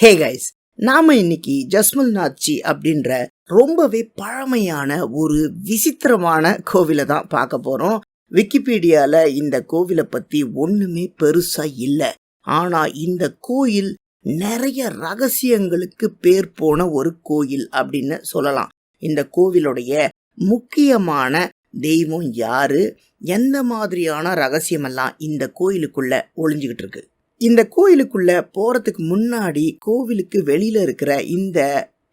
Hey guys நாம இன்னைக்கு ஜஸ்மல் நாச்சி அப்படின்ற ரொம்பவே பழமையான ஒரு விசித்திரமான கோவிலை தான் பார்க்க போறோம். விக்கிபீடியால இந்த கோவிலை பத்தி ஒண்ணுமே பெருசா இல்ல. ஆனா இந்த கோயில் நிறைய ரகசியங்களுக்கு பேர் போன ஒரு கோயில் அப்படின்னு சொல்லலாம். இந்த கோவிலுடைய முக்கியமான தெய்வம் யாரு? எந்த மாதிரியான ரகசியமெல்லாம் இந்த கோயிலுக்குள்ள ஒளிஞ்சுக்கிட்டு இருக்கு? இந்த கோயிலுக்குள்ள போறதுக்கு முன்னாடி கோவிலுக்கு வெளியில இருக்கிற இந்த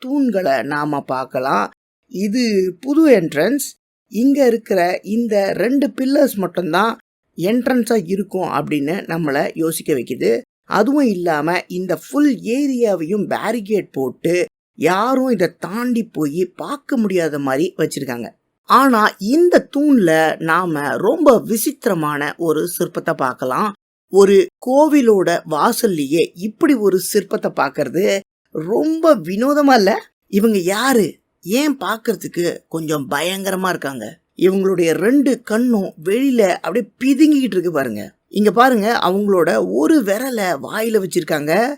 தூண்களை நாம பார்க்கலாம். இது புது என்ட்ரன்ஸ் இங்க இருக்கிற இந்த ரெண்டு பில்லர்ஸ் மட்டும்தான் என்ட்ரன்ஸா இருக்கும் அப்படின்னு நம்மளை யோசிக்க வைக்குது. அதுவும் இல்லாம இந்த ஃபுல் ஏரியாவையும் பேரிகேட் போட்டு யாரும் இதை தாண்டி போய் பார்க்க முடியாத மாதிரி வச்சிருக்காங்க. ஆனா இந்த தூண்ல நாம ரொம்ப விசித்திரமான ஒரு சிற்பத்தை பார்க்கலாம். ஒரு கோவிலோட வாசல்லையே இப்படி ஒரு சிற்பத்தை பார்க்கறது ரொம்ப வினோதமா இல்ல? இவங்க யாரு? ஏன் பார்க்கறதுக்கு கொஞ்சம் பயங்கரமா இருக்காங்க. இவங்களுடைய ரெண்டு கண்ணும் வெளியில அப்படியே பிதுங்கிக்கிட்டு இருக்கு பாருங்க. இங்க பாருங்க அவங்களோட ஒரு விரலை வாயில வச்சிருக்காங்க.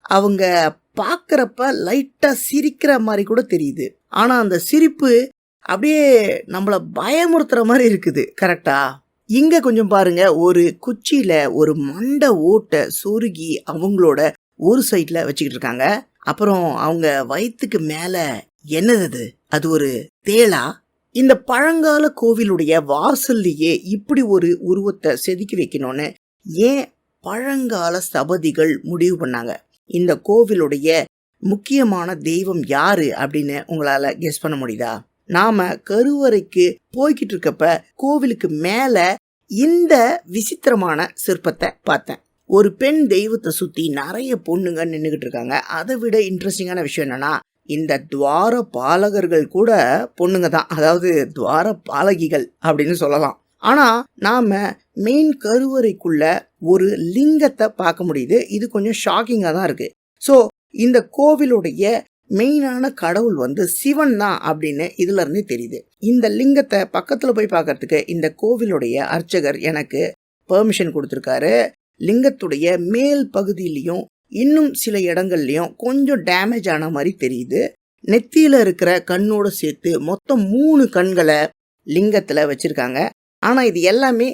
அவங்க பார்க்கறப்ப லைட்டா சிரிக்கிற மாதிரி கூட தெரியுது. ஆனா அந்த சிரிப்பு அப்படியே நம்மளை பயமுறுத்துற மாதிரி இருக்குது. கரெக்டா? இங்க கொஞ்சம் பாருங்க ஒரு குச்சியில ஒரு மண்டை ஓட்டை சொருகி அவங்களோட ஒரு சைட்ல வச்சுக்கிட்டு இருக்காங்க. அப்புறம் அவங்க வயிற்றுக்கு மேல என்னது அது? அது ஒரு தேளா இந்த பழங்கால கோவிலுடைய வாசல்லையே இப்படி ஒரு உருவத்தை செதுக்கி வைக்கணும்னு ஏன் பழங்கால ஸ்தபதிகள் முடிவு பண்ணாங்க? இந்த கோவிலுடைய முக்கியமான தெய்வம் யாரு அப்படின்னு உங்களால கெஸ் பண்ண முடியுதா? நாம கருவறைக்கு போய்கிட்டு இருக்கப்ப கோவிலுக்கு மேல இந்த விசித்திரமான சிற்பத்தை பார்த்தேன். ஒரு பெண் தெய்வத்தை சுத்தி நிறைய பொண்ணுங்க நின்றுகிட்டு இருக்காங்க அதை விட இன்ட்ரெஸ்டிங்கான விஷயம் என்னன்னா இந்த துவார பாலகர்கள் கூட பொண்ணுங்க தான். அதாவது துவார பாலகிகள் அப்படின்னு சொல்லலாம். ஆனா நாம மெயின் கருவறைக்குள்ள ஒரு லிங்கத்தை பார்க்க முடியுது. இது கொஞ்சம் ஷாக்கிங்காக தான் இருக்கு. ஸோ இந்த கோவிலுடைய மெயினான கடவுள் வந்து சிவன் தான் அப்படின்னு இதுலேருந்தே தெரியுது. இந்த லிங்கத்தை பக்கத்துல போய் பார்க்கறதுக்கு இந்த கோவிலுடைய அர்ச்சகர் எனக்கு பெர்மிஷன் கொடுத்துருக்காரு. லிங்கத்துடைய மேல் பகுதியிலையும் இன்னும் சில இடங்கள்லையும் கொஞ்சம் டேமேஜ் ஆன மாதிரி தெரியுது. நெத்தியில இருக்கிற கண்ணோட சேர்த்து மொத்தம் மூணு கண்களை லிங்கத்துல வச்சிருக்காங்க. ஆனா இது எல்லாமே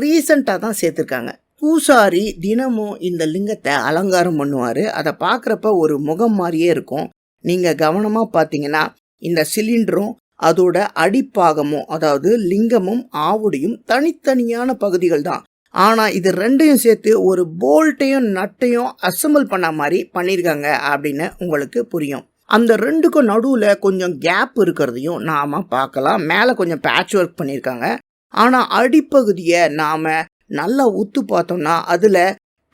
ரீசண்டாக தான் சேர்த்துருக்காங்க. பூசாரி தினமும் இந்த லிங்கத்தை அலங்காரம் பண்ணுவார். அதை பார்க்குறப்ப ஒரு முகம் மாதிரியே இருக்கும். நீங்கள் கவனமாக பார்த்தீங்கன்னா இந்த சிலிண்டரும் அதோட அடிப்பாகமும் அதாவது லிங்கமும் ஆவுடையும் தனித்தனியான பகுதிகள் தான். ஆனால் இது ரெண்டையும் சேர்த்து ஒரு போல்ட்டையும் நட்டையும் அசம்பிள் பண்ண மாதிரி பண்ணியிருக்காங்க அப்படின்னு உங்களுக்கு புரியும். அந்த ரெண்டுக்கும் நடுவில் கொஞ்சம் கேப் இருக்கிறதையும் நாம் பார்க்கலாம். மேலே கொஞ்சம் பேட்ச் ஒர்க் பண்ணியிருக்காங்க ஆனால் அடிப்பகுதியை நாம் நல்லா உத்து பார்த்தோம்னா அதில்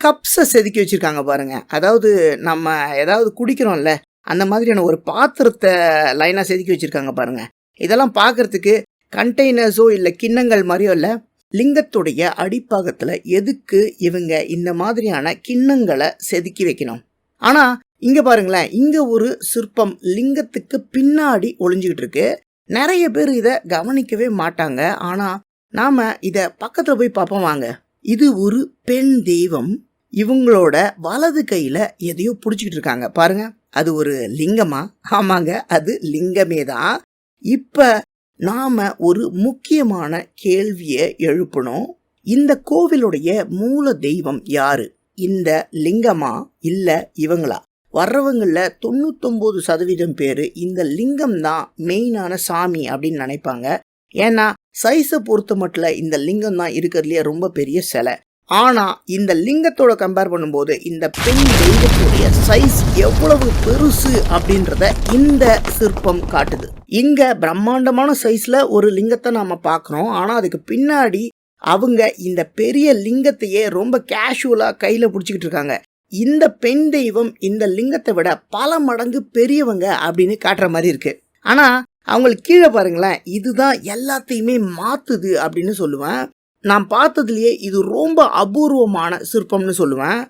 கப்ஸை செதுக்கி வச்சுருக்காங்க பாருங்கள் அதாவது நம்ம ஏதாவது குடிக்கிறோம்ல அந்த மாதிரியான ஒரு பாத்திரத்தை லைனாக செதுக்கி வச்சுருக்காங்க பாருங்கள் இதெல்லாம் பார்க்கறதுக்கு கண்டெய்னர்ஸோ இல்லை கிண்ணங்கள் மாதிரியோ இல்லை லிங்கத்துடைய அடிப்பாகத்தில் எதுக்கு இவங்க இந்த மாதிரியான கிண்ணங்களை செதுக்கி வைக்கணும்? ஆனால் இங்கே பாருங்களேன் இங்கே ஒரு சிற்பம் லிங்கத்துக்கு பின்னாடி ஒளிஞ்சுக்கிட்டு இருக்கு. நிறைய பேர் இதை கவனிக்கவே மாட்டாங்க. ஆனால் நாம் இதை பக்கத்தில் போய் பார்ப்போம் வாங்க. இது ஒரு பெண் தெய்வம். இவங்களோட வலது கையில் எதையோ பிடிச்சிக்கிட்டு இருக்காங்க. பாருங்கள் அது ஒரு லிங்கமா? ஆமாங்க அது லிங்கமே தான் இப்போ நாம ஒரு முக்கியமான கேள்வியை எழுப்பணும் இந்த கோவிலுடைய மூல தெய்வம் யாரு? இந்த லிங்கமா இல்ல இவங்களா? வர்றவங்கள தொண்ணூத்தொன்பது சதவீதம் பேர் இந்த லிங்கம் தான் மெயினான சாமி அப்படின்னு நினைப்பாங்க. ஏன்னா சைஸை பொறுத்த மட்டும் இந்த லிங்கம் தான் இருக்கிறதுலயே ரொம்ப பெரிய சிலை. ஆனால் இந்த லிங்கத்தோட கம்பேர் பண்ணும்போது இந்த பெண் தெய்வத்துடைய சைஸ் எவ்வளவு பெருசு அப்படின்றத இந்த சிற்பம் காட்டுது. இங்க பிரம்மாண்டமான சைஸ்ல ஒரு லிங்கத்தை நாம பார்க்குறோம். ஆனால் அதுக்கு பின்னாடி அவங்க இந்த பெரிய லிங்கத்தையே ரொம்ப கேஷுவலாக கையில் பிடிச்சிக்கிட்டு இருக்காங்க. இந்த பெண் தெய்வம் இந்த லிங்கத்தை விட பல மடங்கு பெரியவங்க அப்படின்னு காட்டுற மாதிரி இருக்கு. ஆனால் அவங்களுக்கு கீழே பாருங்களேன் இதுதான் எல்லாத்தையுமே மாத்துது அப்படின்னு சொல்லுவேன். நான் பார்த்ததுலேயே இது ரொம்ப அபூர்வமான சிற்பம்னு சொல்லுவேன்.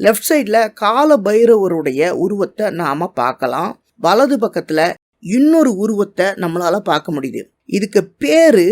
லெஃப்ட் சைடில் கால பைரவருடைய உருவத்தை நாம் பார்க்கலாம். வலது பக்கத்தில் இன்னொரு உருவத்தை நம்மளால் பார்க்க முடியுது. இதுக்கு பேரு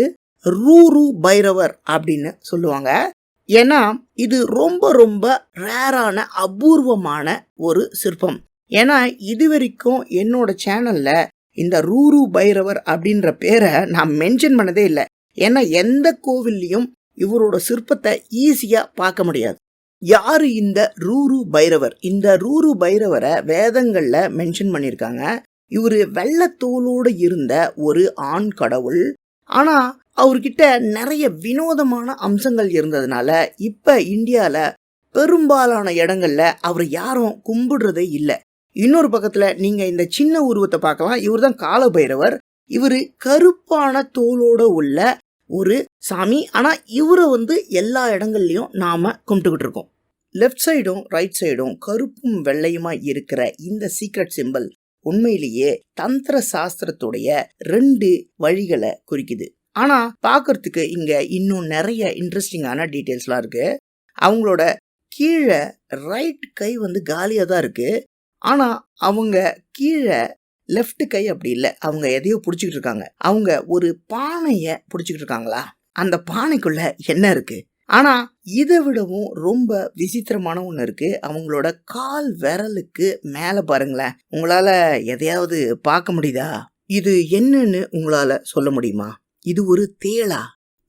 ரூரு பைரவர் அப்படின்னு சொல்லுவாங்க. ஏன்னா இது ரொம்ப ரொம்ப ரேரான அபூர்வமான ஒரு சிற்பம். ஏன்னா இது வரைக்கும் என்னோட சேனல்ல இந்த ரூரு பைரவர் அப்படின்ற பேரை நான் மென்ஷன் பண்ணதே இல்லை. ஏன்னா எந்த கோவில்லையும் இவரோட சிற்பத்தை ஈஸியா பார்க்க முடியாது. யாரு இந்த ரூரு பைரவர்? இந்த ரூரு பைரவரை வேதங்கள்ல மென்ஷன் பண்ணியிருக்காங்க. இவர் வெள்ளத்தோலோடு இருந்த ஒரு ஆண் கடவுள். ஆனா அவர்கிட்ட நிறைய வினோதமான அம்சங்கள் இருந்ததுனால இப்ப இந்தியால பெரும்பாலான இடங்கள்ல அவர் யாரும் கும்பிடுறதே இல்லை. இன்னொரு பக்கத்துல நீங்க இந்த சின்ன உருவத்தை பார்க்கலாம். இவர் தான் காலபைரவர். இவர் கருப்பான தோலோட உள்ள ஒரு சாமி. ஆனால் இவரை வந்து எல்லா இடங்கள்லையும் நாம் கும்பிட்டுக்கிட்டு இருக்கோம். லெஃப்ட் சைடும் ரைட் சைடும் கருப்பும் வெள்ளையுமா இருக்கிற இந்த சீக்ரெட் சிம்பல் உண்மையிலேயே தந்திர சாஸ்திரத்துடைய ரெண்டு வழிகளை குறிக்குது. ஆனால் பார்க்கறதுக்கு இங்கே இன்னும் நிறைய இன்ட்ரெஸ்டிங்கான டீட்டெயில்ஸ்லாம் இருக்கு. அவங்களோட கீழே ரைட் கை வந்து காலியாக தான் இருக்குது ஆனால் அவங்க கீழே லெஃப்ட் கை அப்படி இல்லை. அவங்க எதையோ பிடிச்சிக்கிட்டு இருக்காங்க. அவங்க ஒரு பானையை பிடிச்சிக்கிட்டு இருக்காங்களா? அந்த பானைக்குள்ள என்ன இருக்கு? ஆனா இதை விடவும் ரொம்ப விசித்திரமான ஒன்று இருக்கு. அவங்களோட கால் விரலுக்கு மேலே பாருங்களேன். உங்களால எதையாவது பார்க்க முடியுதா? இது என்னன்னு உங்களால சொல்ல முடியுமா? இது ஒரு தேளா?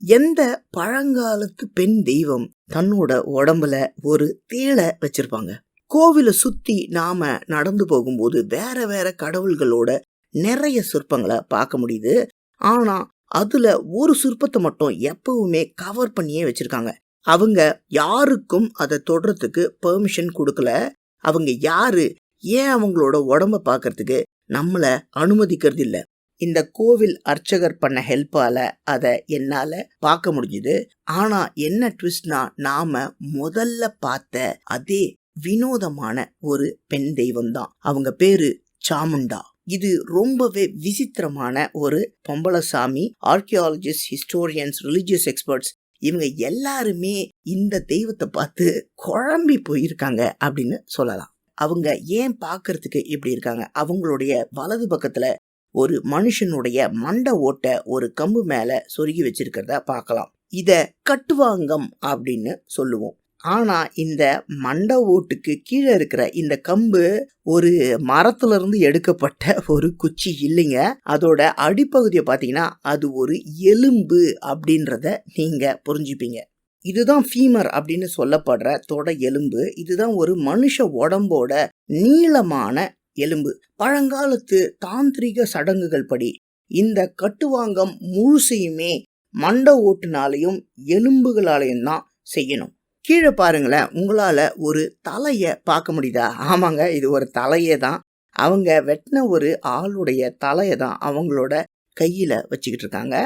எந்த பழங்காலத்து பெண் தெய்வம் தன்னோட உடம்புல ஒரு தேளை வச்சிருப்பாங்க? கோவிலை சுற்றி நாம் நடந்து போகும்போது வேற வேற கடவுள்களோட நிறைய சிற்பங்களை பார்க்க முடியுது. ஆனால் அதில் ஒரு சிற்பத்தை மட்டும் எப்பவுமே கவர் பண்ணியே வச்சுருக்காங்க. அவங்க யாருக்கும் அதை தொடுறதுக்கு பெர்மிஷன் கொடுக்கல. அவங்க யாரு? ஏன் அவங்களோட உடம்ப பார்க்கறதுக்கு நம்மளை அனுமதிக்கிறது இல்லை? இந்த கோவில் அர்ச்சகர் பண்ண ஹெல்ப்பால அதை என்னால பார்க்க முடிஞ்சுது. ஆனா என்ன ட்விஸ்ட்னா நாம முதல்ல பார்த்த அதே வினோதமான ஒரு பெண் தெய்வம் தான் அவங்க பேரு சாமுண்டா. இது ரொம்பவே விசித்திரமான ஒரு பொம்பளசாமி ஆர்கியாலஜிஸ்ட் ஹிஸ்டோரியன்ஸ் ரிலிஜியஸ் எக்ஸ்பர்ட்ஸ் இவங்க எல்லாருமே இந்த தெய்வத்தை பார்த்து குழம்பி போயிருக்காங்க அப்படின்னு சொல்லலாம். அவங்க ஏன் பார்க்கறதுக்கு இப்படி இருக்காங்க? அவங்களுடைய வலது பக்கத்துல ஒரு மனுஷனுடைய மண்டை ஓட்டை ஒரு கம்பு மேல சொருகி வச்சிருக்கிறத பார்க்கலாம். இத கட்டுவாங்கம் அப்படின்னு சொல்லுவோம். ஆனா இந்த மண்டை ஓட்டுக்கு கீழே இருக்கிற இந்த கம்பு ஒரு மரத்துல இருந்து எடுக்கப்பட்ட ஒரு குச்சி இல்லைங்க. அதோட அடிப்பகுதியை பார்த்தீங்கன்னா அது ஒரு எலும்பு அப்படின்றத நீங்க புரிஞ்சுப்பீங்க. இதுதான் ஃபீமர் அப்படின்னு சொல்லப்படுற தொட எலும்பு. இதுதான் ஒரு மனுஷ உடம்போட நீளமான எலும்பு. பழங்காலத்து தாந்திரிக சடங்குகள் படி இந்த கட்டுவாங்கம் முழுசையுமே மண்ட ஓட்டுனாலையும் எலும்புகளாலையும் தான் செய்யணும். கீழே பாருங்களேன் உங்களால் ஒரு தலையை பார்க்க முடியுதா? ஆமாங்க இது ஒரு தலையே தான். அவங்க வெட்டின ஒரு ஆளுடைய தலையை தான் அவங்களோட கையில் வச்சுக்கிட்டு இருக்காங்க.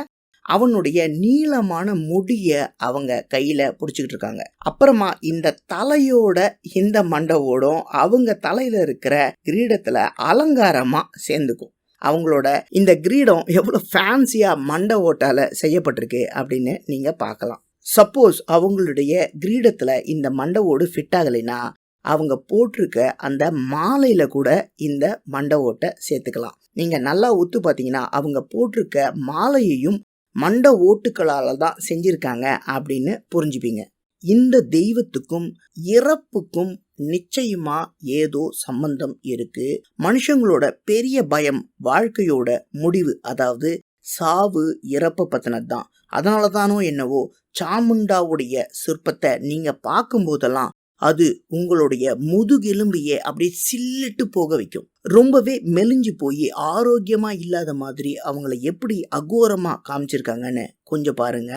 அவனுடைய நீளமான முடியை அவங்க கையில் பிடிச்சிக்கிட்டு இருக்காங்க. அப்புறமா இந்த தலையோட இந்த மண்டவோடும் அவங்க தலையில் இருக்கிற கிரீடத்தில் அலங்காரமாக சேர்ந்துக்கும். அவங்களோட இந்த கிரீடம் எவ்வளோ ஃபேன்சியாக மண்டை ஓட்டால் செய்யப்பட்டிருக்கு அப்படின்னு நீங்கள் பார்க்கலாம். சப்போஸ் அவங்களுடைய கிரீடத்தில் இந்த மண்டை ஓடு ஃபிட் ஆகலைன்னா அவங்க போட்டிருக்க அந்த மாலையில் கூட இந்த மண்டை ஓட்டை சேர்த்துக்கலாம். நீங்கள் நல்லா ஒத்து பார்த்தீங்கன்னா அவங்க போட்டிருக்க மாலையையும் மண்ட ஓட்டுக்களால் தான் செஞ்சுருக்காங்க அப்படின்னு புரிஞ்சுப்பீங்க. இந்த தெய்வத்துக்கும் இறப்புக்கும் நிச்சயமா ஏதோ சம்பந்தம் இருக்கு. மனுஷங்களோட பெரிய பயம் வாழ்க்கையோட முடிவு அதாவது சாவு இறப்பை பத்தினது தான் அதனால தானோ என்னவோ சாமுண்டாவுடைய சிற்பத்தை நீங்க பார்க்கும்போதெல்லாம் அது உங்களுடைய முதுகெலும்பையே அப்படியே சில்லிட்டு போக வைக்கும். ரொம்பவே மெலிஞ்சு போய் ஆரோக்கியமா இல்லாத மாதிரி அவங்கள எப்படி அகோரமா காமிச்சிருக்காங்கன்னு கொஞ்சம் பாருங்க.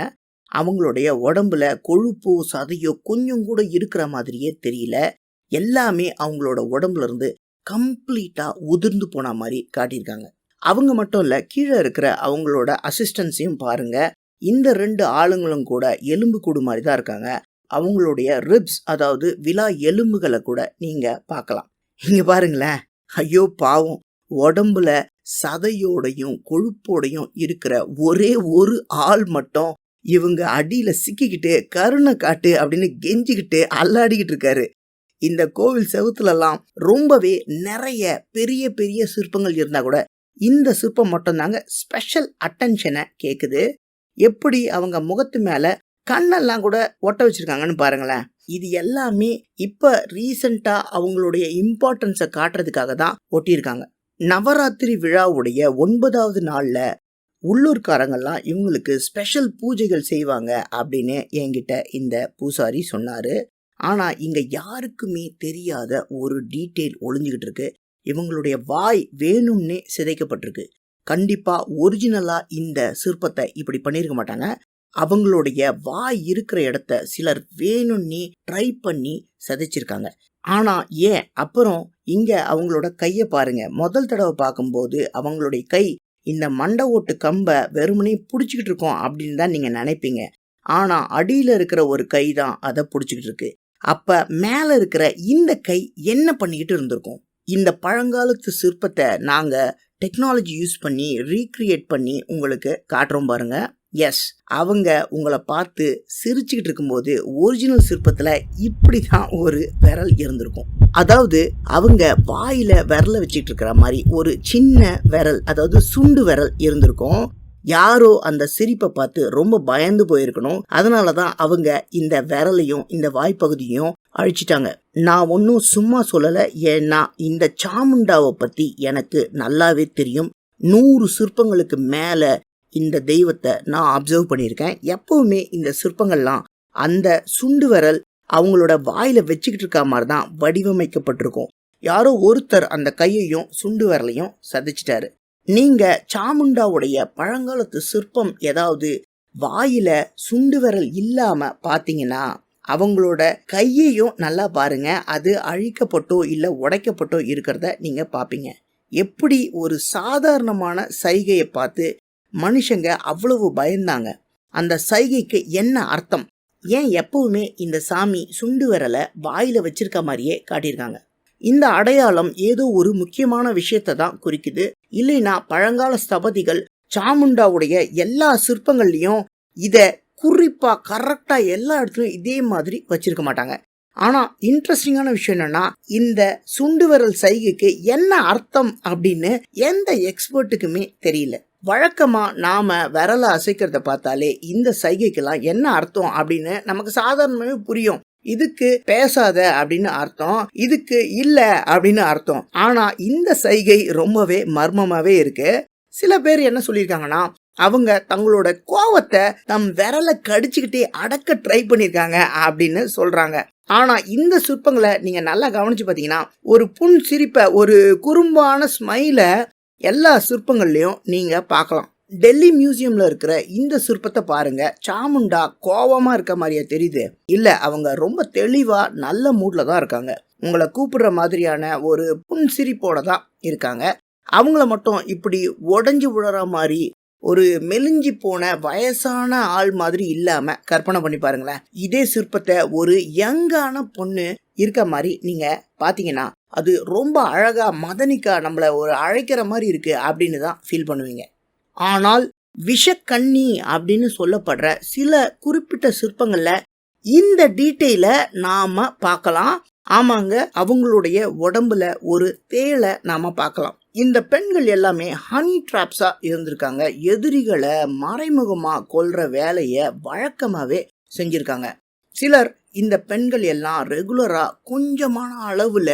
அவங்களுடைய உடம்புல கொழுப்போ சதையோ கொஞ்சம் கூட இருக்கிற மாதிரியே தெரியல. எல்லாமே அவங்களோட உடம்புல இருந்து கம்ப்ளீட்டா உதிர்ந்து போன மாதிரி காட்டியிருக்காங்க. அவங்க மட்டும் இல்ல கீழே இருக்கிற அவங்களோட அசிஸ்டன்ஸையும் பாருங்க. இந்த ரெண்டு ஆளுங்களும் கூட எலும்பு கூடு மாதிரி தான் இருக்காங்க. அவங்களுடைய ரிப்ஸ் அதாவது விழா எலும்புகளை கூட நீங்க பார்க்கலாம். இங்க பாருங்களேன். ஐயோ பாவம். உடம்புல சதையோடையும் கொழுப்போடையும் இருக்கிற ஒரே ஒரு ஆள் மட்டும் இவங்க அடியில சிக்கிக்கிட்டு கருணை காட்டு அப்படின்னு கெஞ்சிக்கிட்டு அல்லாடிக்கிட்டு இருக்காரு. இந்த கோவில் செவுத்துலலாம் ரொம்பவே நிறைய பெரிய பெரிய சிற்பங்கள் இருந்தா கூட இந்த சிற்பம் மட்டும்தாங்க ஸ்பெஷல் அட்டென்ஷனை கேட்குது எப்படி அவங்க முகத்து மேல கண்ணெல்லாம் கூட ஒட்ட வச்சிருக்காங்கன்னு பாருங்களேன். இது எல்லாமே இப்ப ரீசண்டா அவங்களுடைய இம்பார்ட்டன்ஸை காட்டுறதுக்காக தான் ஒட்டியிருக்காங்க. நவராத்திரி விழாவுடைய ஒன்பதாவது நாள்ல உள்ளூர்காரங்கள்லாம் இவங்களுக்கு ஸ்பெஷல் பூஜைகள் செய்வாங்க அப்படின்னு என்கிட்ட இந்த பூசாரி சொன்னாரு. ஆனா இங்க யாருக்குமே தெரியாத ஒரு டீட்டெயில் ஒளிஞ்சுக்கிட்டு இருக்கு. இவங்களுடைய வாய் வேணும்னே சிதைக்கப்பட்டிருக்கு. கண்டிப்பாக ஒரிஜினலாக இந்த சிற்பத்தை இப்படி பண்ணியிருக்க மாட்டாங்க. அவங்களுடைய வாய் இருக்கிற இடத்த சிலர் வேணும்னே ட்ரை பண்ணி சதைச்சிருக்காங்க. ஆனால் ஏன்? அப்புறம் இங்கே அவங்களோட கையை பாருங்க. முதல் தடவை பார்க்கும்போது அவங்களுடைய கை இந்த மண்டை ஓட்டு கம்பை வெறுமனே பிடிச்சிக்கிட்டு இருக்கோம் அப்படின்னு தான் நீங்கள் நினைப்பீங்க. ஆனால் அடியில் இருக்கிற ஒரு கை தான் அதை பிடிச்சிக்கிட்டு இருக்கு. அப்போ மேலே இருக்கிற இந்த கை என்ன பண்ணிக்கிட்டு இருந்திருக்கும்? இந்த பழங்காலத்து சிற்பத்தை நாங்கள் டெக்னாலஜி யூஸ் பண்ணி ரீக்ரியேட் பண்ணி உங்களுக்கு காட்டுறோம் பாருங்க. எஸ் அவங்க உங்களை பார்த்து சிரிச்சுக்கிட்டு இருக்கும்போது ஒரிஜினல் சிற்பத்தில் இப்படி தான் ஒரு விரல் இருந்திருக்கும். அதாவது அவங்க வாயில் விரல வச்சுட்டு இருக்கிற மாதிரி ஒரு சின்ன விரல் அதாவது சுண்டு விரல் இருந்திருக்கும். யாரோ அந்த சிரிப்பை பார்த்து ரொம்ப பயந்து போயிருக்கணும். அதனால தான் அவங்க இந்த விரலையும் இந்த வாய்ப்பகுதியும் அழிச்சிட்டாங்க. நான் ஒன்றும் சும்மா சொல்லலை. ஏன்னா இந்த சாமுண்டாவை பற்றி எனக்கு நல்லாவே தெரியும். நூறு சிற்பங்களுக்கு மேலே இந்த தெய்வத்தை நான் அப்சர்வ் பண்ணியிருக்கேன். எப்பவுமே இந்த சிற்பங்கள்லாம் அந்த சுண்டு விரல் அவங்களோட வாயில வச்சுக்கிட்டு இருக்க மாதிரி தான் வடிவமைக்கப்பட்டிருக்கும். யாரோ ஒருத்தர் அந்த கையையும் சுண்டு விரலையும் சதிச்சிட்டாரு. நீங்க சாமுண்டாவுடைய பழங்காலத்து சிற்பம் ஏதாவது வாயில சுண்டு விரல் இல்லாம பாத்தீங்கன்னா அவங்களோட கையையும் நல்லா பாருங்க. அது அழிக்கப்பட்டோ இல்லை உடைக்கப்பட்டோ இருக்கிறத நீங்க பார்ப்பீங்க எப்படி ஒரு சாதாரணமான சைகையை பார்த்து மனுஷங்க அவ்வளவு பயந்தாங்க. அந்த சைகைக்கு என்ன அர்த்தம்? ஏன் எப்பவுமே இந்த சாமி சுண்டு விரலை வாயில வச்சிருக்க மாதிரியே காட்டியிருக்காங்க. இந்த அடையாளம் ஏதோ ஒரு முக்கியமான விஷயத்தை தான் குறிக்குது. இல்லைன்னா பழங்கால ஸ்தபதிகள் சாமுண்டாவுடைய எல்லா சிற்பங்கள்லையும் இதை குறிப்பாக கரெக்டாக எல்லா இடத்துலையும் இதே மாதிரி வச்சிருக்க மாட்டாங்க. ஆனால் இன்ட்ரெஸ்டிங்கான விஷயம் என்னன்னா இந்த சுண்டு விரல் சைகைக்கு என்ன அர்த்தம் அப்படின்னு எந்த எக்ஸ்பர்ட்டுக்குமே தெரியல. வழக்கமாக நாம் விரலை அசைக்கிறத பார்த்தாலே இந்த சைகைக்கெல்லாம் என்ன அர்த்தம் அப்படின்னு நமக்கு சாதாரணமே புரியும். இதுக்கு பேசாத அப்படின்னு அர்த்தம் இதுக்கு இல்லை அப்படின்னு அர்த்தம். ஆனால் இந்த சைகை ரொம்பவே மர்மமாகவே இருக்கு. சில பேர் என்ன சொல்லியிருக்காங்கன்னா அவங்க தங்களோட கோவத்தை தம் விரலை கடிச்சுக்கிட்டே அடக்க ட்ரை பண்ணியிருக்காங்க அப்படின்னு சொல்றாங்க. ஆனா இந்த சிற்பங்களை நீங்க நல்லா கவனிச்சு பாத்தீங்கன்னா ஒரு புன் சிரிப்பை ஒரு குறும்பான ஸ்மைல எல்லா சிற்பங்கள்லயும் நீங்க பார்க்கலாம். டெல்லி மியூசியம்ல இருக்கிற இந்த சிற்பத்தை பாருங்க. சாமுண்டா கோவமா இருக்க மாதிரியா தெரியுது. இல்ல அவங்க ரொம்ப தெளிவா நல்ல மூட்ல தான் இருக்காங்க. உங்களை கூப்பிடுற மாதிரியான ஒரு புன் சிரிப்போட தான் இருக்காங்க. அவங்கள மட்டும் இப்படி உடஞ்சி விழுற மாதிரி ஒரு மெலிஞ்சி போன வயசான ஆள் மாதிரி இல்லாம கற்பனை பண்ணி பாருங்களேன். இதே சிற்பத்தை ஒரு யங்கான பொண்ணு இருக்க மாதிரி நீங்க பாத்தீங்கன்னா அது ரொம்ப அழகா மதனிக்கா நம்மளை ஒரு அழைக்கிற மாதிரி இருக்கு அப்படின்னு தான் ஃபீல் பண்ணுவீங்க. ஆனால் விஷக்கண்ணி அப்படின்னு சொல்லப்படுற சில குறிப்பிட்ட சிற்பங்களில் இந்த டீட்டெயில நாம பார்க்கலாம். ஆமாங்க அவங்களுடைய உடம்புல ஒரு தேளை நாம பார்க்கலாம். இந்த பெண்கள் எல்லாமே ஹனி ட்ராப்ஸா இருந்திருக்காங்க. எதிரிகளை மறைமுகமா கொல்ற வேலையை வழக்கமாவே செஞ்சிருக்காங்க. சிலர் இந்த பெண்கள் எல்லாம் ரெகுலரா கொஞ்சமான அளவுல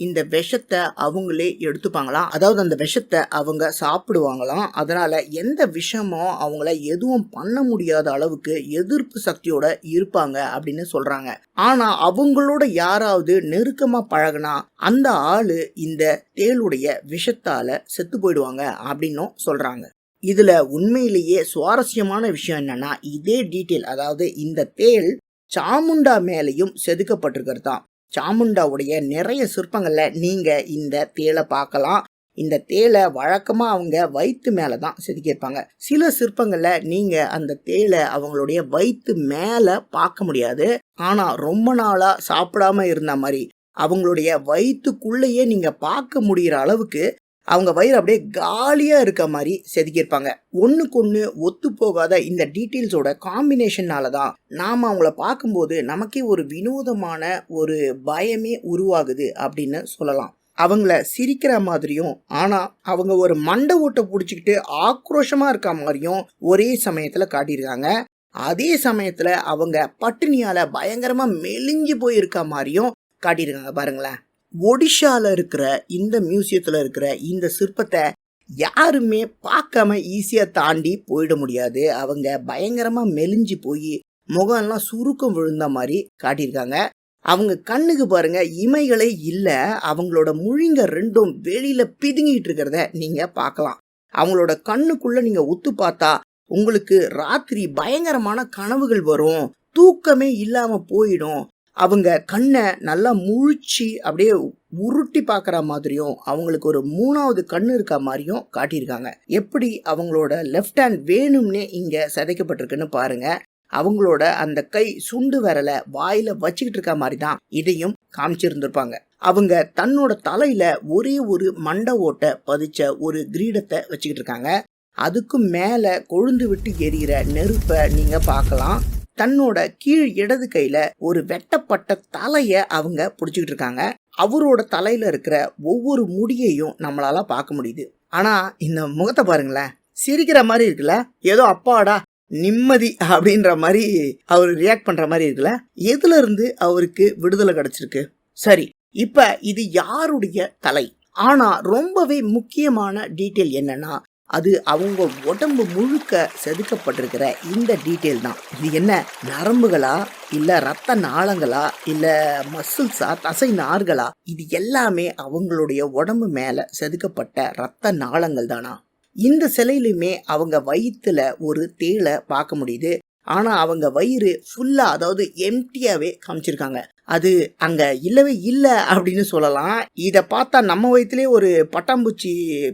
இந்த விஷத்தை அவங்களே எடுத்துப்பாங்களாம். அதாவது அந்த விஷத்தை அவங்க சாப்பிடுவாங்களாம். அதனால எந்த விஷமும் அவங்கள எதுவும் பண்ண முடியாத அளவுக்கு எதிர்ப்பு சக்தியோட இருப்பாங்க அப்படின்னு சொல்றாங்க. ஆனா அவங்களோட யாராவது நெருக்கமா பழகுனா அந்த ஆளு இந்த தேளுடைய விஷத்தால செத்து போயிடுவாங்க அப்படின்னும் சொல்றாங்க. இதுல உண்மையிலேயே சுவாரஸ்யமான விஷயம் என்னன்னா இதே டீட்டெயில் அதாவது இந்த தேள் சாமுண்டா மேலையும் செதுக்கப்பட்டிருக்கிறது தான் சாமுண்டாவுடைய நிறைய சிற்பங்களில் நீங்கள் இந்த தேலை பார்க்கலாம். இந்த தேலை வழக்கமாக அவங்க வயிற்று மேலே தான் செதுக்கியிருப்பாங்க. சில சிற்பங்களில் நீங்கள் அந்த தேலை அவங்களுடைய வயிற்று மேலே பார்க்க முடியாது. ஆனால் ரொம்ப நாளாக சாப்பிடாம இருந்த மாதிரி அவங்களுடைய வயிற்றுக்குள்ளேயே நீங்கள் பார்க்க முடிகிற அளவுக்கு அவங்க வயிறு அப்படியே காலியாக இருக்க மாதிரி செதுக்கியிருப்பாங்க. ஒன்றுக்கு ஒன்று ஒத்து போகாத இந்த டீட்டெயில்ஸோட காம்பினேஷனால தான் நாம் அவங்கள பார்க்கும்போது நமக்கே ஒரு வினோதமான ஒரு பயமே உருவாகுது அப்படின்னு சொல்லலாம். அவங்கள சிரிக்கிற மாதிரியும் ஆனால் அவங்க ஒரு மண்டை ஓட்டை பிடிச்சிக்கிட்டு ஆக்ரோஷமாக இருக்க மாதிரியும் ஒரே சமயத்தில் காட்டியிருக்காங்க. அதே சமயத்தில் அவங்க பட்டினியால் பயங்கரமாக மெலிஞ்சு போயிருக்க மாதிரியும் காட்டியிருக்காங்க பாருங்களேன். ஒடிஷால இருக்கிற இந்த மியூசியத்துல இருக்கிற இந்த சிற்பத்தை யாருமே பார்க்காம ஈஸியா தாண்டி போயிட முடியாது. அவங்க பயங்கரமா மெலிஞ்சு போய் முகம்லாம் சுருக்கம் விழுந்த மாதிரி காட்டியிருக்காங்க. அவங்க கண்ணுக்கு பாருங்க இமைகளே இல்லை. அவங்களோட முழிங்க ரெண்டும் வெளியில பிதுங்கிட்டு இருக்கிறத நீங்க பார்க்கலாம். அவங்களோட கண்ணுக்குள்ள நீங்க ஒத்து பார்த்தா உங்களுக்கு ராத்திரி பயங்கரமான கனவுகள் வரும். தூக்கமே இல்லாம போயிடும். அவங்க கண்ணை நல்லா முழிச்சு அப்படியே உருட்டி பார்க்குற மாதிரியும் அவங்களுக்கு ஒரு மூணாவது கண்ணு இருக்க மாதிரியும் காட்டியிருக்காங்க. எப்படி அவங்களோட லெஃப்ட் ஹேண்ட் வேணும்னே இங்கே சிதைக்கப்பட்டிருக்குன்னு பாருங்க. அவங்களோட அந்த கை சுண்டு விரலை வாயில வச்சுக்கிட்டு இருக்க மாதிரி தான் இதையும் காமிச்சிருந்திருப்பாங்க. அவங்க தன்னோட தலையில ஒரே ஒரு மண்டை ஓட்டை பதிச்ச ஒரு கிரீடத்தை வச்சுக்கிட்டு இருக்காங்க. அதுக்கு மேல கொழுந்து விட்டு எரியிற நெருப்பை நீங்க பார்க்கலாம். தன்னோட கீழ் இடது கையில ஒரு வெட்டப்பட்ட தலைய அவங்க பிடிச்சிக்கிட்டு இருக்காங்க. அவரோட தலையில இருக்கிற ஒவ்வொரு முடியையும் நம்மளால பார்க்க முடியுது. ஆனா இந்த முகத்தை பாருங்களேன். சிரிக்கிற மாதிரி இருக்குல்ல? ஏதோ அப்பாடா நிம்மதி அப்படின்ற மாதிரி அவர் ரியாக்ட் பண்ற மாதிரி இருக்குல்ல? எதுல இருந்து அவருக்கு விடுதலை கிடைச்சிருக்கு? சரி இப்ப இது யாருடைய தலை? ஆனா ரொம்பவே முக்கியமான டீட்டெயில் என்னன்னா அது அவங்க உடம்பு முழுக்க செதுக்கப்பட்டிருக்கிற இந்த டீட்டெயில் தான். இது என்ன? நரம்புகளா? இல்ல ரத்த நாளங்களா? இல்ல மசில்ஸா தசை நார்களா? இது எல்லாமே அவங்களுடைய உடம்பு மேல செதுக்கப்பட்ட ரத்த நாளங்கள் தானா? இந்த சிலையிலுமே அவங்க வயிற்றுல ஒரு தேளை பார்க்க முடியுது. ஆனா அவங்க வயிறு ஃபுல்லா அதாவது எம்டியாவே காமிச்சிருக்காங்க. அது அங்கே இல்லவே இல்லை அப்படின்னு சொல்லலாம். இதை பார்த்தா நம்ம வயிற்றுலேயே ஒரு பட்டாம்பூச்சி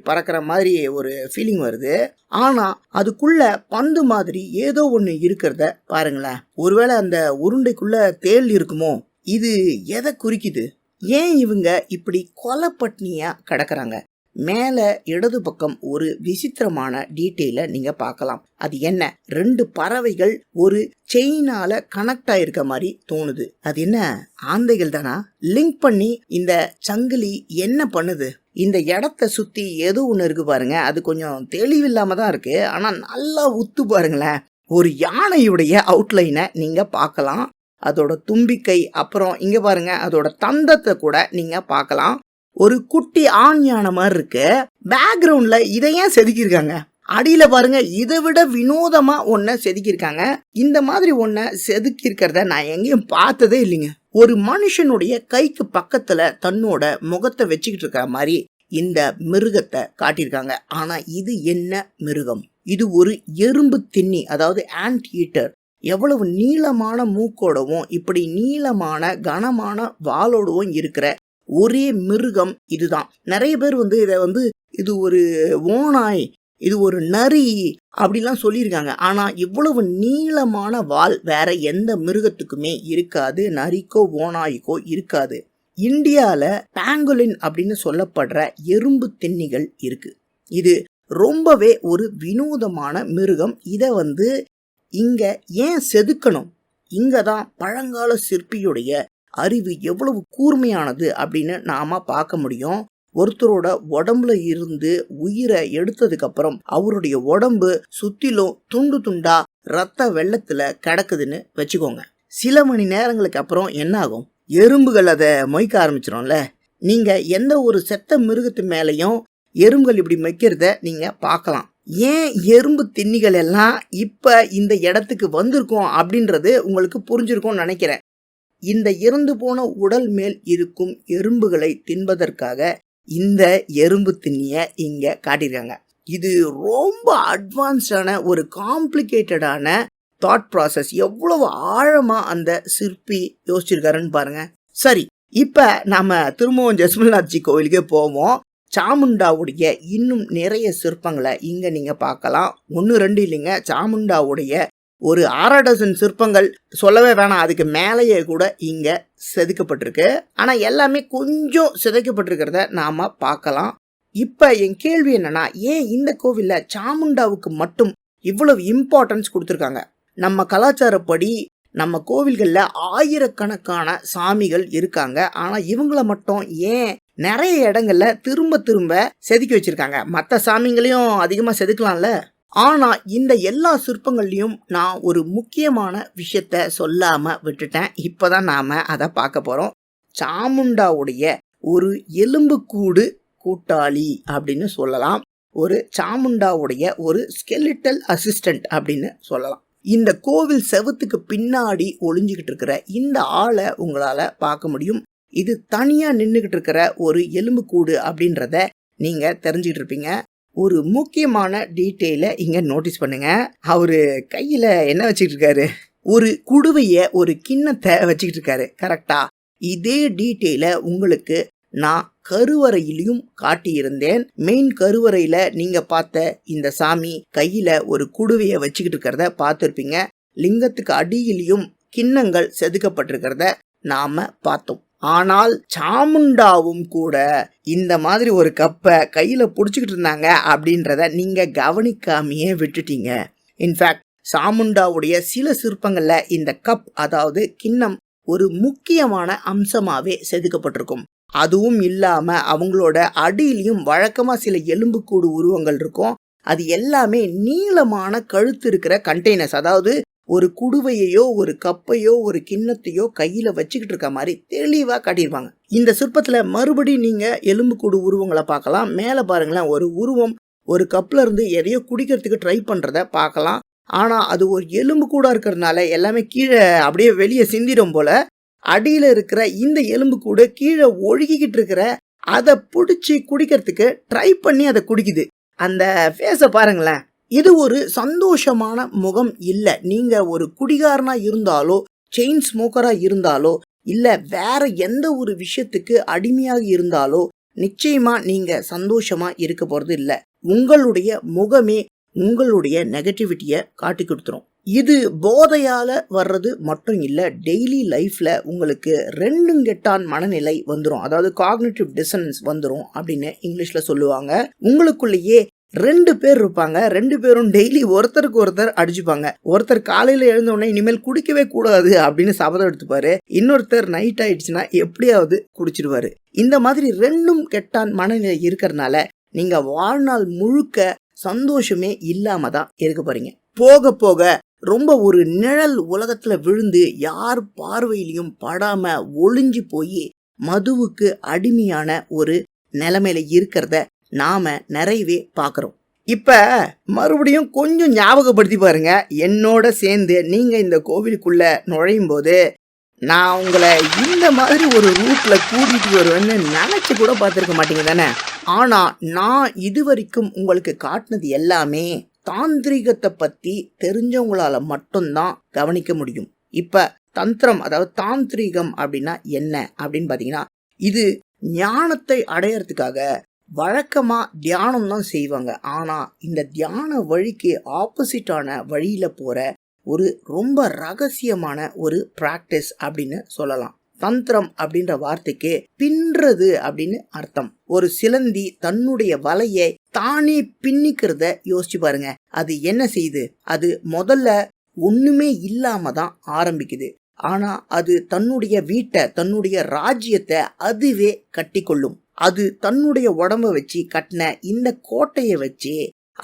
பறக்கிற மாதிரி ஒரு ஃபீலிங் வருது. ஆனால் அதுக்குள்ள பந்து மாதிரி ஏதோ ஒன்று இருக்கிறத பாருங்களேன். ஒருவேளை அந்த உருண்டைக்குள்ள தேள் இருக்குமோ? இது எதை குறிக்குது? ஏன் இவங்க இப்படி கொலை பட்னியா கிடக்குறாங்க? மேலே இடது பக்கம் ஒரு விசித்திரமான டீட்டெயிலை நீங்க பார்க்கலாம். அது என்ன? ரெண்டு பறவைகள் ஒரு செயினால கனெக்ட் ஆயிருக்க மாதிரி தோணுது. அது என்ன? ஆந்தைகள் தானா? லிங்க் பண்ணி இந்த சங்கிலி என்ன பண்ணுது? இந்த இடத்த சுத்தி எது ஒன்று இருக்கு பாருங்க. அது கொஞ்சம் தெளிவில்லாம தான் இருக்கு. ஆனா நல்லா உத்து பாருங்களேன். ஒரு யானையுடைய அவுட்லைனை நீங்க பார்க்கலாம். அதோட தும்பிக்கை அப்புறம் இங்க பாருங்க. அதோட தந்தத்தை கூட நீங்க பார்க்கலாம். ஒரு குட்டி ஆண் யானை மாதிரி இருக்கு. பேக்ரவுண்ட்ல இதை ஏன் செதுக்கியிருக்காங்க. அடியில பாருங்க இதை விட வினோதமா ஒன்ன செதுக்கியிருக்காங்க. இந்த மாதிரி ஒன்ன செதுக்கியிருக்கிறத நான் எங்கேயும் பார்த்ததே இல்லைங்க. ஒரு மனுஷனுடைய கைக்கு பக்கத்துல தன்னோட முகத்தை வச்சுக்கிட்டு இருக்கிற மாதிரி இந்த மிருகத்தை காட்டியிருக்காங்க. ஆனா இது என்ன மிருகம்? இது ஒரு எறும்பு திண்ணி அதாவது ஆன்ட் ஈட்டர் எவ்வளவு நீளமான மூக்கோடவும் இப்படி நீளமான கனமான வாளோடவும் இருக்கிற ஒரே மிருகம் இதுதான். நிறைய பேர் வந்து இதை வந்து இது ஒரு ஓனாய் இது ஒரு நரி அப்படிலாம் சொல்லியிருக்காங்க. ஆனால் இவ்வளவு நீளமான வால் வேற எந்த மிருகத்துக்குமே இருக்காது. நரிக்கோ ஓனாய்க்கோ இருக்காது. இந்தியாவில் பேங்குலின் அப்படின்னு சொல்லப்படுற எறும்பு திண்ணிகள் இருக்கு. இது ரொம்பவே ஒரு வினோதமான மிருகம். இதை வந்து இங்கே ஏன் செதுக்கணும்? இங்கே தான் பழங்கால சிற்பியுடைய அறிவு எவ்வளவு கூர்மையானது அப்படின்னு நாம பார்க்க முடியும். ஒருத்தரோட உடம்புல இருந்து உயிரை எடுத்ததுக்கு அப்புறம் அவருடைய உடம்பு சுத்திலும் துண்டு துண்டா ரத்த வெள்ளத்துல கிடக்குதுன்னு வச்சுக்கோங்க. சில மணி நேரங்களுக்கு அப்புறம் என்ன ஆகும் எறும்புகள் அதை மொய்க்க ஆரம்பிச்சிடும்ல நீங்க எந்த ஒரு செத்த மிருகத்து மேலையும் எறும்புகள் இப்படி மொய்க்கிறத நீங்க பார்க்கலாம். ஏன் எறும்பு திண்ணிகள் எல்லாம் இப்ப இந்த இடத்துக்கு வந்திருக்கோம் அப்படின்றது உங்களுக்கு புரிஞ்சிருக்கும்னு நினைக்கிறேன். இந்த இறந்து போன உடல் மேல் இருக்கும் எறும்புகளை தின்பதற்காக இந்த எறும்பு திண்ணிய இங்க காட்டியிருக்காங்க. இது ரொம்ப அட்வான்ஸ்டான ஒரு காம்ப்ளிகேட்டடான தாட் ப்ராசஸ் எவ்வளவு ஆழமா அந்த சிற்பி யோசிச்சிருக்காருன்னு பாருங்க. சரி இப்ப நாம திரும்பவும் ஜஸ்மல்நாத்ஜி கோவிலுக்கே போவோம். சாமுண்டாவுடைய இன்னும் நிறைய சிற்பங்களை இங்க நீங்க பார்க்கலாம். ஒன்று ரெண்டு இல்லைங்க. சாமுண்டாவுடைய ஒரு அரை டசன் சிற்பங்கள் சொல்லவே வேணாம். அதுக்கு மேலேயே கூட இங்கே செதுக்கப்பட்டிருக்கு. ஆனால் எல்லாமே கொஞ்சம் செதுக்கப்பட்டிருக்கிறத நாம பார்க்கலாம். இப்போ என் கேள்வி என்னென்னா ஏன் இந்த கோவிலில் சாமுண்டாவுக்கு மட்டும் இவ்வளவு இம்பார்ட்டன்ஸ் கொடுத்துருக்காங்க? நம்ம கலாச்சாரப்படி நம்ம கோவில்களில் ஆயிரக்கணக்கான சாமிகள் இருக்காங்க. ஆனால் இவங்கள மட்டும் ஏன் நிறைய இடங்கள்ல திரும்ப திரும்ப செதுக்கி வச்சிருக்காங்க? மற்ற சாமிங்களையும் அதிகமாக செதுக்கலாம்ல? ஆனால் இந்த எல்லா சிற்பங்கள்லையும் நான் ஒரு முக்கியமான விஷயத்த சொல்லாம விட்டுட்டேன். இப்பதான் நாம அதை பார்க்க போறோம். சாமுண்டாவுடைய ஒரு எலும்புக்கூடு கூட்டாளி அப்படின்னு சொல்லலாம். ஒரு சாமுண்டாவுடைய ஒரு ஸ்கெலிட்டல் அசிஸ்டன்ட் அப்படின்னு சொல்லலாம். இந்த கோவில் செவுத்துக்கு பின்னாடி ஒளிஞ்சுக்கிட்டு இருக்கிற இந்த ஆளை உங்களால பார்க்க முடியும். இது தனியா நின்றுகிட்டு இருக்கிற ஒரு எலும்புக்கூடு அப்படின்றத நீங்க தெரிஞ்சுக்கிட்டு இருப்பீங்க. ஒரு முக்கியமான டீட்டெயிலை இங்கே நோட்டீஸ் பண்ணுங்க. அவரு கையில் என்ன வச்சுக்கிட்டு இருக்காரு ஒரு குடுவைய ஒரு கிண்ணத்தை வச்சுக்கிட்டு இருக்காரு கரெக்டா இதே டீட்டெயிலை உங்களுக்கு நான் கருவறையிலையும் காட்டியிருந்தேன். மெயின் கருவறையில் நீங்கள் பார்த்த இந்த சாமி கையில் ஒரு குடுவையை வச்சுக்கிட்டு இருக்கிறத பார்த்துருப்பீங்க. லிங்கத்துக்கு அடியிலையும் கிண்ணங்கள் செதுக்கப்பட்டிருக்கிறத நாம் பார்த்தோம். ஆனால் சாமுண்டாவும் கூட இந்த மாதிரி ஒரு கப்பை கையில் பிடிச்சிக்கிட்டு இருந்தாங்க அப்படின்றத நீங்கள் கவனிக்காமையே விட்டுட்டீங்க. இன்ஃபேக்ட் சாமுண்டாவுடைய சில சிற்பங்களில் இந்த கப் அதாவது கிண்ணம் ஒரு முக்கியமான அம்சமாகவே செதுக்கப்பட்டிருக்கும். அதுவும் இல்லாமல் அவங்களோட அடியிலையும் வழக்கமாக சில எலும்புக்கூடு உருவங்கள் இருக்கும். அது எல்லாமே நீளமான கழுத்து இருக்கிற கண்டெய்னர்ஸ் அதாவது ஒரு குடுவையோ ஒரு கப்பையோ ஒரு கிண்ணத்தையோ கையில வச்சுக்கிட்டு இருக்க மாதிரி தெளிவா காட்டியிருப்பாங்க இந்த சிற்பத்துல மறுபடியும் நீங்க எலும்புக்கூடு உருவங்களை பார்க்கலாம். மேல பாருங்களேன் ஒரு உருவம் ஒரு கப்ல இருந்து எதையோ குடிக்கிறதுக்கு ட்ரை பண்றத பார்க்கலாம். ஆனா அது ஒரு எலும்பு கூட இருக்கிறதுனால எல்லாமே கீழே அப்படியே வெளியே சிந்திடும் போல அடியில இருக்கிற இந்த எலும்பு கூட கீழே ஒழுகிக்கிட்டு இருக்கிற அதை பிடிச்சி குடிக்கிறதுக்கு ட்ரை பண்ணி அதை குடிக்குது. அந்த ஃபேஸை பாருங்களேன். இது ஒரு சந்தோஷமான முகம் இல்லை. நீங்க ஒரு குடிகாரனா இருந்தாலோ செயின் ஸ்மோக்கரா இருந்தாலோ இல்ல வேற எந்த ஒரு விஷயத்துக்கு அடிமையாக இருந்தாலோ நிச்சயமா நீங்க சந்தோஷமா இருக்க போறது இல்ல. உங்களுடைய முகமே உங்களுடைய நெகட்டிவிட்டியை காட்டி கொடுத்துரும். இது போதையால வர்றது மட்டும் இல்ல டெய்லி லைஃப்ல உங்களுக்கு ரெண்டும் கெட்டான் மனநிலை வந்துடும் அதாவது காக்னேட்டிவ் டிசனன்ஸ் வந்துடும் அப்படின்னு இங்கிலீஷ்ல சொல்லுவாங்க. உங்களுக்குள்ளேயே ரெண்டு பேர் இருப்பாங்க. ரெண்டு பேரும் டெய்லி ஒருத்தருக்கு ஒருத்தர் அடிச்சுப்பாங்க. ஒருத்தர் காலையில் எழுந்தோடனே இனிமேல் குடிக்கவே கூடாது அப்படின்னு சபதம் எடுத்துப்பாரு. இன்னொருத்தர் நைட் ஆயிடுச்சுன்னா எப்படியாவது குடிச்சிடுவாரு. இந்த மாதிரி ரெண்டும் கெட்டான் மனநிலை இருக்கிறதுனால நீங்க வாழ்நாள் முழுக்க சந்தோஷமே இல்லாம தான் இருக்க போறீங்க. போக போக ரொம்ப ஒரு நிழல் உலகத்துல விழுந்து யார் பார்வையிலையும் படாம ஒளிஞ்சு போய் மதுவுக்கு அடிமையான ஒரு நிலைமையில இருக்கிறத நாம நிறையவே பார்க்குறோம். இப்போ மறுபடியும் கொஞ்சம் ஞாபகப்படுத்தி பாருங்க. என்னோட சேர்ந்து நீங்கள் இந்த கோவிலுக்குள்ளே நுழையும் போது நான் உங்களை இந்த மாதிரி ஒரு ரூட்டில் கூட்டிகிட்டு வருவேன்னு நினச்சி கூட பார்த்துருக்க மாட்டீங்க தானே? ஆனால் நான் இது வரைக்கும் உங்களுக்கு காட்டினது எல்லாமே தாந்திரிகத்தை பற்றி தெரிஞ்சவங்களால் மட்டும்தான் கவனிக்க முடியும். இப்போ தந்திரம் அதாவது தாந்திரிகம் அப்படின்னா என்ன அப்படின்னு பார்த்தீங்கன்னா இது ஞானத்தை அடையறதுக்காக வழக்கமாக தியானம் தான் செய்வாங்க. ஆனால் இந்த தியான வழிக்கு ஆப்போசிட்டான வழியில் போகிற ஒரு ரொம்ப ரகசியமான ஒரு ப்ராக்டிஸ் அப்படின்னு சொல்லலாம். தந்திரம் அப்படின்ற வார்த்தைக்கு பின்றது அப்படின்னு அர்த்தம். ஒரு சிலந்தி தன்னுடைய வலையை தானே பின்னிக்கிறத யோசிச்சு பாருங்க. அது என்ன செய்யுது? அது முதல்ல ஒண்ணுமே இல்லாம தான் ஆரம்பிக்குது. ஆனா அது தன்னுடைய வீட்டை தன்னுடைய ராஜ்யத்தை அதுவே கட்டி கொள்ளும் அது தன்னுடைய உடம்ப வச்சு கட்டின இந்த கோட்டையை வச்சு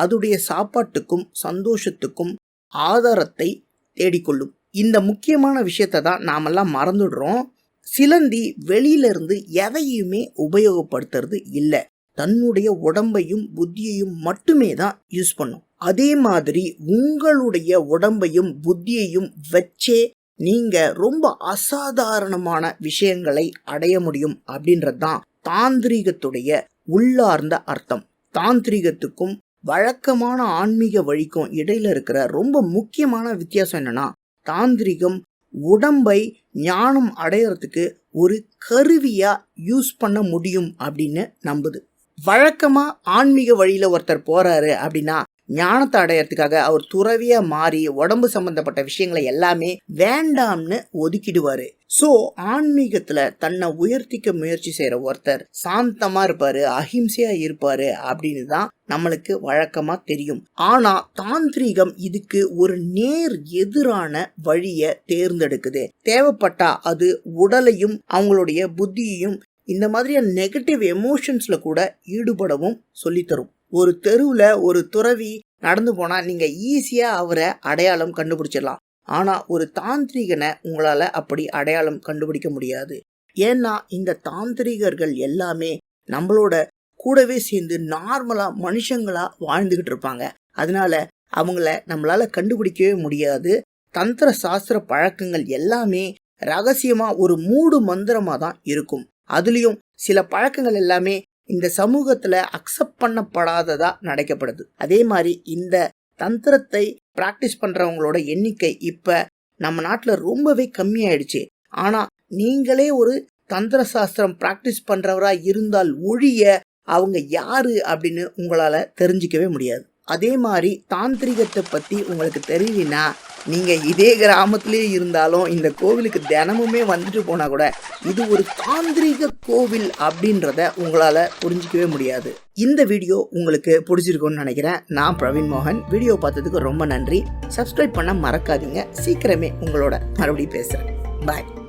அதுடைய சாப்பாட்டுக்கும் சந்தோஷத்துக்கும் ஆதாரத்தை தேடிக்கொள்ளும். இந்த முக்கியமான விஷயத்தை தான் நாமெல்லாம் மறந்துடுறோம். சிலந்தி வெளியில இருந்து எதையுமே உபயோகப்படுத்துறது இல்லை. தன்னுடைய உடம்பையும் புத்தியையும் மட்டுமே தான் யூஸ் பண்ணும். அதே மாதிரி உங்களுடைய உடம்பையும் புத்தியையும் வச்சே நீங்க ரொம்ப அசாதாரணமான விஷயங்களை அடைய முடியும் அப்படின்றது தான் தாந்திரீகத்துடைய உள்ளார்ந்த அர்த்தம். தாந்திரீகத்துக்கும் வழக்கமான ஆன்மீக வழிக்கும் இடையில இருக்கிற ரொம்ப முக்கியமான வித்தியாசம் என்னன்னா தாந்திரிகம் உடம்பை ஞானம் அடையறதுக்கு ஒரு கருவியா யூஸ் பண்ண முடியும் அப்படின்னு நம்புது. வழக்கமா ஆன்மீக வழியில ஒருத்தர் போறாரு அப்படின்னா ஞானத்தை அடையறதுக்காக அவர் துறவியா மாறி உடம்பு சம்பந்தப்பட்ட விஷயங்களை எல்லாமே வேண்டாம்னு ஒதுக்கிடுவாரு. சோ ஆன்மீகத்துல தன்னை உயர்த்திக்க முயற்சி செய்யற ஒருத்தர் சாந்தமா இருப்பாரு அஹிம்சையா இருப்பாரு அப்படின்னு தான் நம்மளுக்கு வழக்கமா தெரியும். ஆனா தாந்திரீகம் இதுக்கு ஒரு நேர் எதிரான வழிய தேர்ந்தெடுக்குது. தேவைப்பட்டா அது உடலையும் அவங்களுடைய புத்தியையும் இந்த மாதிரியான நெகட்டிவ் எமோஷன்ஸ்ல கூட ஈடுபடவும் சொல்லித்தரும். ஒரு தெருவில் ஒரு துறவி நடந்து போனால் நீங்கள் ஈஸியாக அவரை அடையாளம் கண்டுபிடிச்சிடலாம். ஆனால் ஒரு தாந்திரிகனை உங்களால் அப்படி அடையாளம் கண்டுபிடிக்க முடியாது. ஏன்னா இந்த தாந்திரிகர்கள் எல்லாமே நம்மளோட கூடவே சேர்ந்து நார்மலாக மனுஷங்களாக வாழ்ந்துக்கிட்டு இருப்பாங்க. அதனால அவங்கள நம்மளால் கண்டுபிடிக்கவே முடியாது. தந்திர சாஸ்திர பழக்கங்கள் எல்லாமே ரகசியமாக ஒரு மூடு மந்திரமாக தான் இருக்கும். அதுலேயும் சில பழக்கங்கள் எல்லாமே இந்த சமூகத்தில் அக்செப்ட் பண்ணப்படாததாக நடக்கப்படுது. அதே மாதிரி இந்த தந்திரத்தை ப்ராக்டிஸ் பண்ணுறவங்களோட எண்ணிக்கை இப்போ நம்ம நாட்டில் ரொம்பவே கம்மியாயிடுச்சு. ஆனால் நீங்களே ஒரு தந்திர சாஸ்திரம் ப்ராக்டிஸ் பண்ணுறவராக இருந்தால் ஒழிய அவங்க யாரு அப்படின்னு உங்களால் தெரிஞ்சிக்கவே முடியாது. அதே மாதிரி தாந்திரிகத்தை பற்றி உங்களுக்கு தெரியலனா நீங்கள் இதே கிராமத்திலே இருந்தாலும் இந்த கோவிலுக்கு தினமுமே வந்துட்டு போனால் கூட இது ஒரு தாந்திரிக கோவில் அப்படின்றத உங்களால் புரிஞ்சிக்கவே முடியாது. இந்த வீடியோ உங்களுக்கு பிடிச்சிருக்கும்னு நினைக்கிறேன். நான் பிரவீன் மோகன். வீடியோ பார்த்ததுக்கு ரொம்ப நன்றி. சப்ஸ்கிரைப் பண்ண மறக்காதீங்க. சீக்கிரமே உங்களோட மறுபடியும் பேசுகிறேன் பாய்